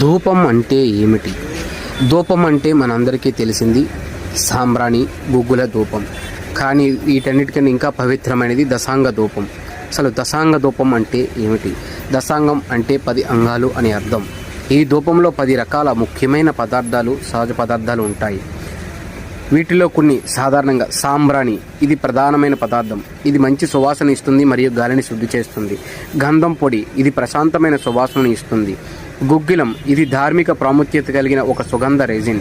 ధూపం అంటే ఏమిటి? ధూపం అంటే మనందరికీ తెలిసింది సాంబ్రాణి గుగ్గుల ధూపం. కానీ వీటన్నిటికన్నా ఇంకా పవిత్రమైనది దశాంగ ధూపం. అసలు దశాంగ ధూపం అంటే ఏమిటి? దశాంగం అంటే పది అంగాలు అని అర్థం. ఈ ధూపంలో పది రకాల ముఖ్యమైన పదార్థాలు సహజ పదార్థాలు ఉంటాయి. వీటిలో కొన్ని సాధారణంగా సాంబ్రాణి. ఇది ప్రధానమైన పదార్థం. ఇది మంచి సువాసన ఇస్తుంది మరియు గాలిని శుద్ధి చేస్తుంది. గంధం పొడి. ఇది ప్రశాంతమైన సువాసనను ఇస్తుంది. గుగ్గిలం. ఇది ధార్మిక ప్రాముఖ్యత కలిగిన ఒక సుగంధ రెజిన్.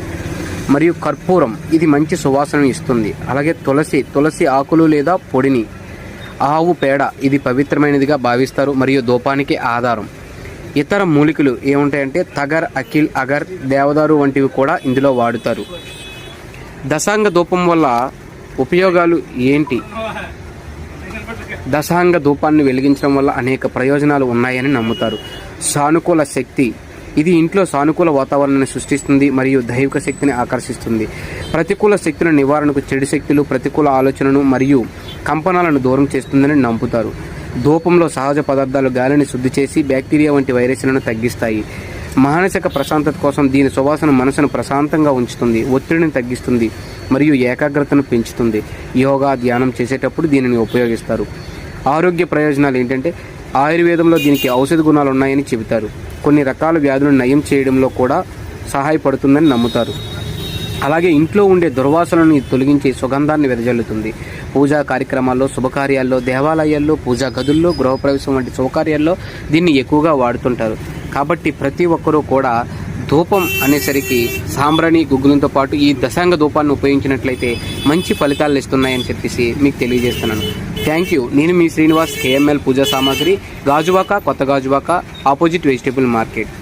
మరియు కర్పూరం. ఇది మంచి సువాసనను ఇస్తుంది. అలాగే తులసి. తులసి ఆకులు లేదా పొడిని. ఆవు పేడ. ఇది పవిత్రమైనదిగా భావిస్తారు మరియు దూపానికి ఆధారం. ఇతర మూలికలు ఏముంటాయంటే తగర్ అఖిల్ అగర్ దేవదారు వంటివి కూడా ఇందులో వాడుతారు. దశాంగ ధూపం వల్ల ఉపయోగాలు ఏంటి? దశాంగ ధూపాన్ని వెలిగించడం వల్ల అనేక ప్రయోజనాలు ఉన్నాయని నమ్ముతారు. సానుకూల శక్తి. ఇది ఇంట్లో సానుకూల వాతావరణాన్ని సృష్టిస్తుంది మరియు దైవిక శక్తిని ఆకర్షిస్తుంది. ప్రతికూల శక్తుల నివారణకు చెడు శక్తులు ప్రతికూల ఆలోచనను మరియు కంపనాలను దూరం చేస్తుందని నమ్ముతారు. ధూపంలో సహజ పదార్థాలు గాలిని శుద్ధి చేసి బ్యాక్టీరియా వంటి వైరస్లను తగ్గిస్తాయి. మానసిక ప్రశాంతత కోసం దీని సువాసన మనసును ప్రశాంతంగా ఉంచుతుంది ఒత్తిడిని తగ్గిస్తుంది మరియు ఏకాగ్రతను పెంచుతుంది. యోగా ధ్యానం చేసేటప్పుడు దీనిని ఉపయోగిస్తారు. ఆరోగ్య ప్రయోజనాలు ఏంటంటే ఆయుర్వేదంలో దీనికి ఔషధ గుణాలు ఉన్నాయని చెబుతారు. కొన్ని రకాల వ్యాధులను నయం చేయడంలో కూడా సహాయపడుతుందని నమ్ముతారు. అలాగే ఇంట్లో ఉండే దుర్వాసనను తొలగించే తొలగించి సుగంధాన్ని వెదజల్లుతుంది. పూజా కార్యక్రమాల్లో శుభకార్యాల్లో దేవాలయాల్లో పూజా గదుల్లో గృహప్రవేశం వంటి శుభకార్యాల్లో దీన్ని ఎక్కువగా వాడుతుంటారు. కాబట్టి ప్రతి ఒక్కరూ కూడా ధూపం అనేసరికి సాంబ్రాణి గుగ్గులంతో పాటు ఈ దశాంగ ధూపాన్ని ఉపయోగించినట్లయితే మంచి ఫలితాలు ఇస్తున్నాయని చెప్పేసి మీకు తెలియజేస్తున్నాను. థ్యాంక్ యూ నేను మీ శ్రీనివాస్ కేఎంఎల్ పూజా సామాగ్రి గాజువాక కొత్త గాజువాక ఆపోజిట్ వెజిటేబుల్ మార్కెట్.